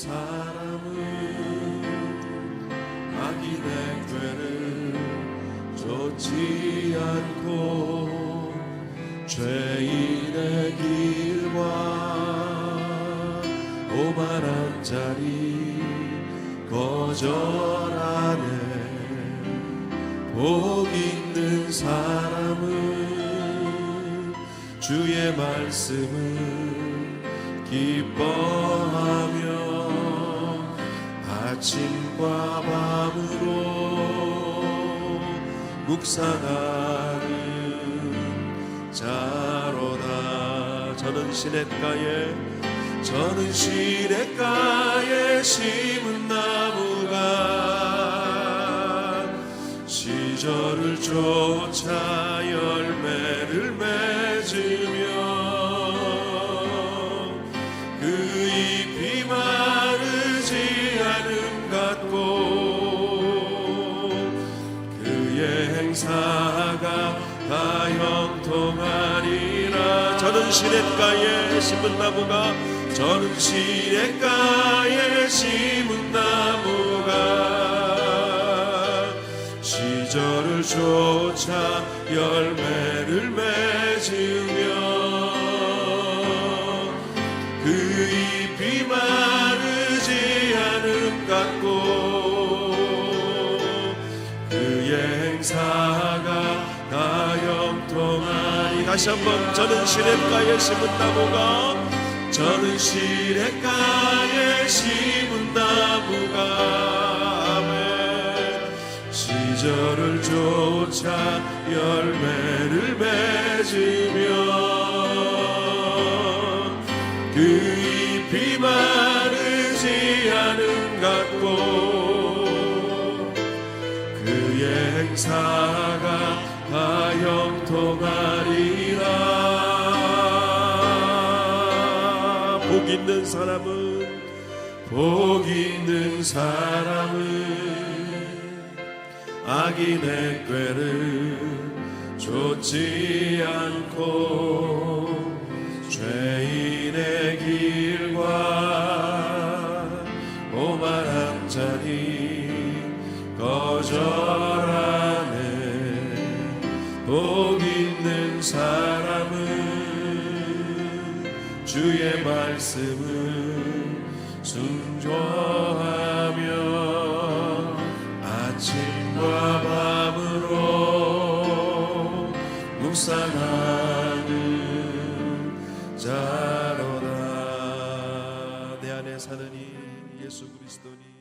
사람은 악인의 죄를 좇지 않고 죄인의 길과 오만한 자리 거절하네 복 있는 사람은 주의 말씀을 기뻐하 아침과 밤으로 묵상하는 자로다. 저는 시냇가에 저는 시냇가에 심은 나무가 시절을 쫓아 열매를 맺 행사가 다 형통하리라. 저는 시냇가에 심은 나무가 저는 시냇가에 심은 나무가. 시절을 쫓아 열매를 맺으며 그 잎이 마르지 않음 같고 다시 한번 저는 시냇가에 심은 나무가? 저는 시냇가에 심은 나무가? 아멘. 시절을 쫓아 열매를 맺으며 그 잎이 마르지 않음 같고 그의 행사가 다 형통하리라. 복 있는 사람은 복 있는 사람은 악인의 꾀를 쫓지 않고 죄인의 길과 오만한 자리 거절 사람은 주의 말씀을 순종하며 아침과 밤으로 묵상하는 자로다. 내 안에 이 예수 그리스도니